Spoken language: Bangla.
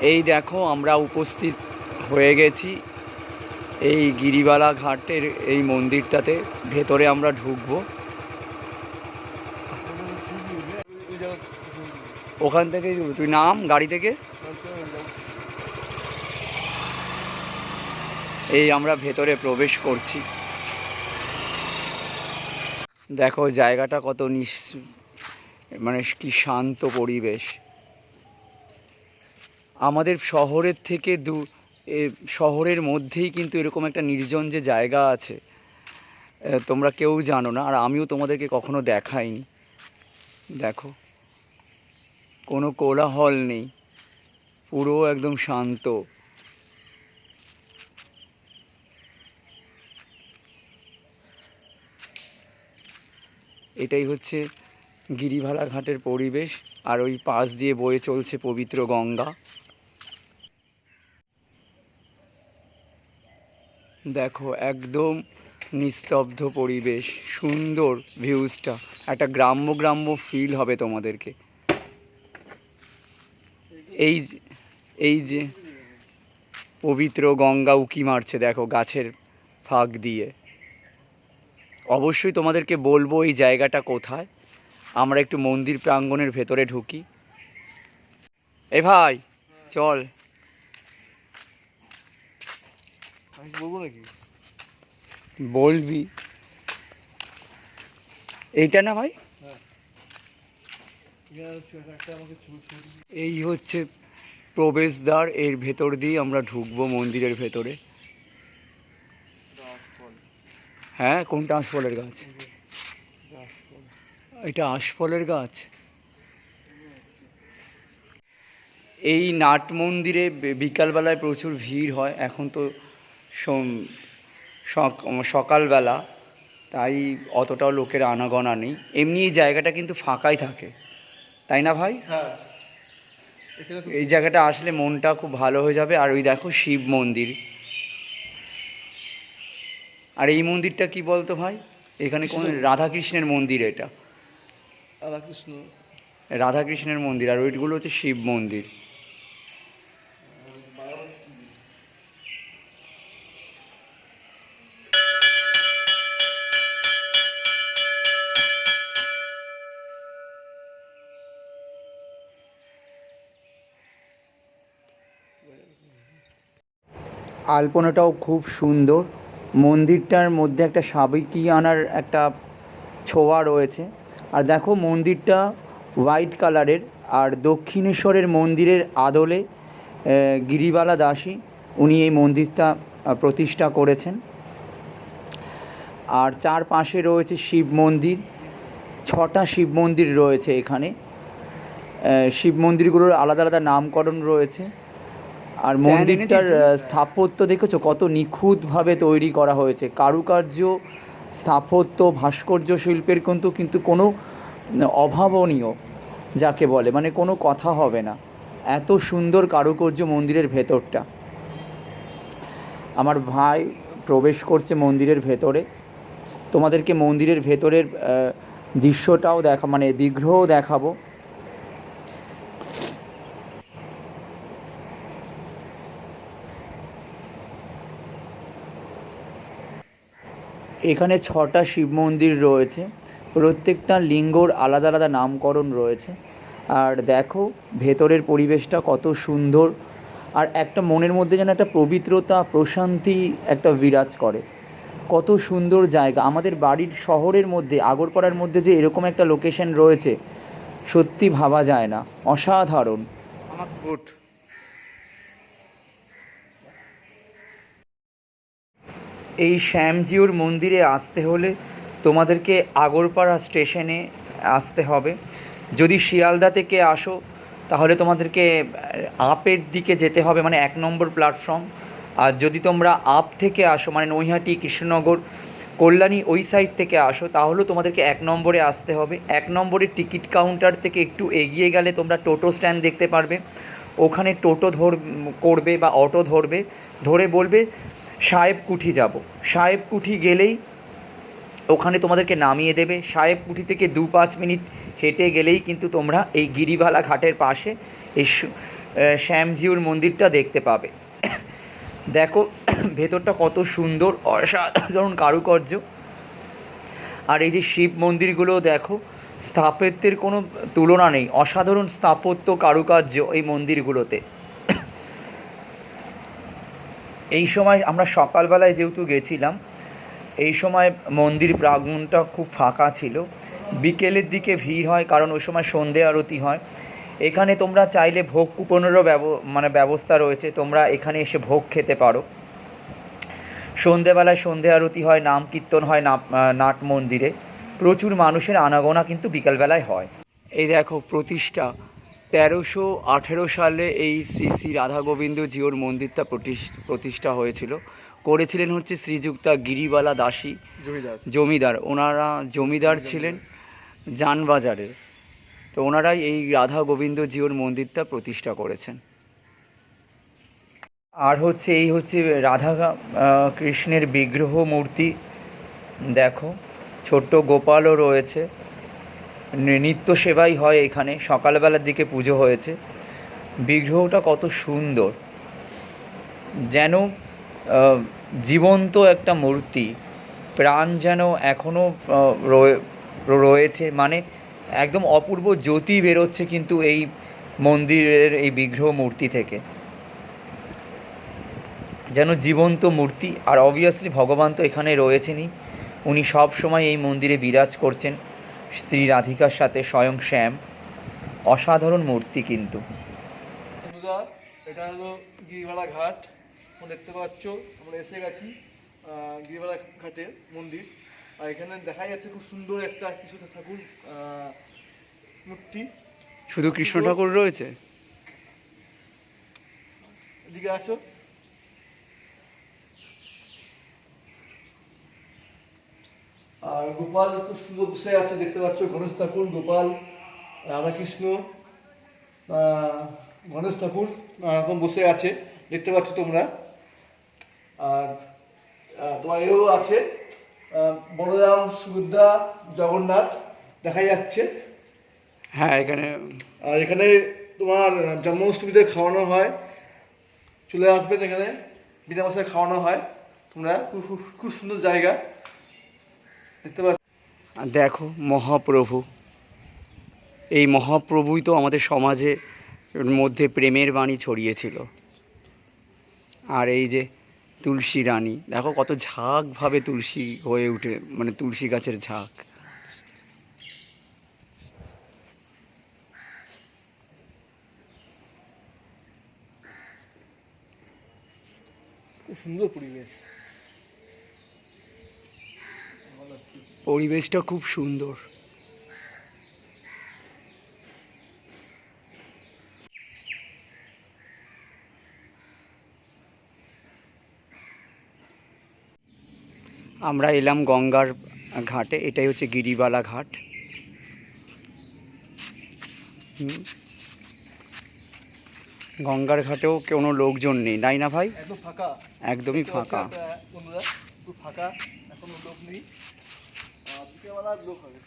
এই দেখো, আমরা উপস্থিত হয়ে গেছি এই গিরিবালা ঘাটের এই মন্দিরটাতে। ভেতরে আমরা ঢুকবো। ওখান থেকে তুই নাম, গাড়ি থেকে? এই আমরা ভেতরে প্রবেশ করছি। দেখো, জায়গাটা কত নিস মানে কি শান্ত পরিবেশ। আমাদের শহরের থেকে দু শহরের মধ্যেই কিন্তু এরকম একটা নির্জন যে জায়গা আছে তোমরা কেউ জানো না, আর আমিও তোমাদেরকে কখনো দেখাইনি। দেখো, কোনো কোলাহল নেই, পুরো একদম শান্ত। এটাই হচ্ছে গিরিভালা ঘাটের পরিবেশ, আর ওই পাশ দিয়ে বয়ে চলছে পবিত্র গঙ্গা। দেখো, একদম নিস্তব্ধ পরিবেশ, সুন্দর ভিউজটা একটা গ্রাম্য গ্রাম্য ফিল হবে তোমাদেরকে। এই এই যে পবিত্র গঙ্গা উকি মারছে, দেখো গাছের ফাঁক দিয়ে। অবশ্যই তোমাদেরকে বলব এই জায়গাটা কোথায়। আমরা একটু মন্দির প্রাঙ্গণের ভেতরে ঢুকি। এ ভাই, চল আমি কি বলব নাকি? বলবি। এইটা না ভাই? ছবি এই হচ্ছে প্রবেশদ্বার এর ভেতর দিয়ে আমরা ঢুকবো মন্দিরের ভেতরে। হ্যাঁ কোনটা? আশফলের গাছ। এটা আশফলের গাছ? এই নাট মন্দিরে বিকালবেলায় প্রচুর ভিড় হয়। এখন তো সকালবেলা তাই অতটাও লোকের আনাগোনা নেই। এমনি এই জায়গাটা কিন্তু ফাঁকাই থাকে। তাই না ভাই? হ্যাঁ। এই জায়গাটা আসলে মনটা খুব ভালো হয়ে যাবে। আর ওই দেখো শিব মন্দির। আর এই মন্দিরটা কি বলতো ভাই? এখানে কোন রাধাকৃষ্ণের মন্দির এটা। রাধাকৃষ্ণ। রাধাকৃষ্ণের মন্দির। আর ওইগুলো হচ্ছে শিব মন্দির। আলপনাটাও খুব সুন্দর। মন্দিরটার মধ্যে একটা সাবেকি আনার একটা ছোঁয়া রয়েছে। আর দেখো মন্দিরটা হোয়াইট কালারের আর দক্ষিণেশ্বরের মন্দিরের আদলে গিরিবালা দাসী, উনি এই মন্দিরটা প্রতিষ্ঠা করেছেন। আর চারপাশে রয়েছে শিব মন্দির, ছটা শিব মন্দির রয়েছে এখানে। শিব মন্দিরগুলোর আলাদা আলাদা নামকরণ রয়েছে। আর মন্দিরটার স্থাপত্য দেখেছ? কত নিখুঁতভাবে তৈরি করা হয়েছে। কারুকার্য স্থাপত্য ভাস্কর্য শিল্পের কিন্তু কিন্তু কোনো অভাবনীয় যাকে বলে মানে কোনো কথা হবে না। এত সুন্দর কারুকার্য মন্দিরের ভেতরটা। আমার ভাই প্রবেশ করছে মন্দিরের ভেতরে। তোমাদেরকে মন্দিরের ভেতরের দৃশ্যটাও দেখা মানে বিগ্রহও দেখাবো। এখানে ছটা শিব মন্দির রয়েছে। প্রত্যেকটা লিঙ্গর আলাদা আলাদা নামকরণ রয়েছে। আর দেখো, ভেতরের পরিবেশটা কত সুন্দর। আর একটা মনের মধ্যে যেন একটা পবিত্রতা, প্রশান্তি, একটা বিরাজ করে। কত সুন্দর জায়গা। আমাদের বাড়ির শহরের মধ্যে, আগরপাড়ার মধ্যে যে এরকম একটা লোকেশন রয়েছে, সত্যি ভাবা যায় না। অসাধারণ। আমার এই শ্যামজিউর মন্দিরে আসতে হলে তোমাদেরকে আগরপাড়া স্টেশনে আসতে হবে। যদি শিয়ালদা থেকে আসো, তাহলে তোমাদেরকে আপের দিকে যেতে হবে মানে এক নম্বর প্ল্যাটফর্ম আর যদি তোমরা আপ থেকে আসো মানে নৈহাটি, কৃষ্ণনগর, কল্যাণী ওই সাইড থেকে আসো, তাহলেও তোমাদেরকে এক নম্বরে আসতে হবে। এক নম্বরের টিকিট কাউন্টার থেকে একটু এগিয়ে গেলে তোমরা টোটো স্ট্যান্ড দেখতে পারবে। ওখানে টোটো ধর, করবে বা অটো ধরবে। ধরে বলবে সাহেব কুঠি যাব। সাহেব কুঠি গেলেই ওখানে তোমাদেরকে নামিয়ে দেবে। সাহেব কুঠি থেকে দু পাঁচ মিনিট হেঁটে গেলেই কিন্তু তোমরা এই গিরিবালা ঘাটের পাশে এই শ্যামজিউর মন্দিরটা দেখতে পাবে। দেখো, ভেতরটা কত সুন্দর, অসাধারণ কারুকার্য। আর এই যে শিব মন্দিরগুলো দেখো, স্থাপত্যের কোনো তুলনা নেই। অসাধারণ স্থাপত্য কারুকার্য এই মন্দিরগুলোতে। এই সময় আমরা সকালবেলায় যেহেতু গেছিলাম, এই সময় মন্দির প্রাঙ্গণটা খুব ফাঁকা ছিল। বিকেলের দিকে ভিড় হয়, কারণ ওই সময় সন্ধে আরতি হয়। এখানে তোমরা চাইলে ভোগ কুপনেরও ব্যব মানে ব্যবস্থা রয়েছে, তোমরা এখানে এসে ভোগ খেতে পারো। সন্ধেবেলায় সন্ধে আরতি হয়, নাম কীর্তন হয় নাট মন্দিরে। প্রচুর মানুষের আনাগোনা কিন্তু বিকালবেলায় হয়। এই দেখো প্রতিষ্ঠা। তেরোশো আঠেরো সালে এই শ্রী শ্রী রাধা গোবিন্দ জিওর মন্দিরটা প্রতিষ- প্রতিষ্ঠা হয়েছিল। করেছিলেন হচ্ছে শ্রীযুক্তা গিরিবালা দাসী জমিদার। ওনারা জমিদার ছিলেন জানবাজারের। তো ওনারাই এই রাধা গোবিন্দ জিওর মন্দিরটা প্রতিষ্ঠা করেছেন। আর হচ্ছে এই হচ্ছে রাধা কৃষ্ণের বিগ্রহ মূর্তি। দেখো ছোট্ট গোপালও রয়েছে। নিত্য সেবাই হয় এখানে। সকালবেলার দিকে পুজো হয়েছে। বিগ্রহটা কত সুন্দর। যেন জীবন্ত একটা মূর্তি। প্রাণ যেন এখনও রয়েছে। মানে একদম অপূর্ব জ্যোতি বেরোচ্ছে কিন্তু এই মন্দিরের এই বিগ্রহ মূর্তি থেকে। যেন জীবন্ত মূর্তি। আর অবভিয়াসলি ভগবান তো এখানে রয়েছেনই। উনি সব সময় এই মন্দিরে বিরাজ করছেন। শ্রী রাধিকার সাথে স্বয়ং শ্যাম। অসাধারণ মূর্তি কিন্তু। এটা হলো গিরিবালা ঘাট। তোমরা দেখতে পাচ্ছ আমরা এসে গেছি আহ, গিরিবালা ঘাটে মন্দির। আর এখানে দেখা যাচ্ছে খুব সুন্দর একটা কিছু ঠাকুর আহ, মূর্তি। শুধু কৃষ্ণ ঠাকুর রয়েছে? এদিকে আসো। আর গোপাল খুব সুন্দর বসে আছে দেখতে পাচ্ছ গণেশ ঠাকুর গোপাল রাধাকৃষ্ণ গণেশ ঠাকুর এরকম বসে আছে দেখতে পাচ্ছ তোমরা। আর তোমার এও আছে। বলরাম সুভদ্রা জগন্নাথ দেখা যাচ্ছে। হ্যাঁ এখানে আর এখানে তোমার জন্মাষ্টমীতে খাওয়ানো হয়। চলে আসবেন এখানে বিনা মশলায় খাওয়ানো হয়। তোমরা খুব- খুব সুন্দর জায়গা। দেখতে দেখো মহাপ্রভু। এই মহাপ্রভুই তো আমাদের সমাজে মধ্যে প্রেমের বাণী ছড়িয়েছিল। আর এই যে তুলসী রানী দেখো কত ঝাঁকভাবে তুলসী হয়ে উঠে মানে তুলসী গাছের ঝাঁক। সুন্দর পরিবেশ। পরিবেশটা খুব সুন্দর। আমরা এলাম গঙ্গার ঘাটে এটাই হচ্ছে গিরিবালা ঘাট। গঙ্গার ঘাটেও কোনো লোকজন নেই তাই না ভাই? ফাঁকা। একদমই ফাঁকা। ফাঁকা এখন লোক নেই। আহ, বিকেলবেলা লোক হবে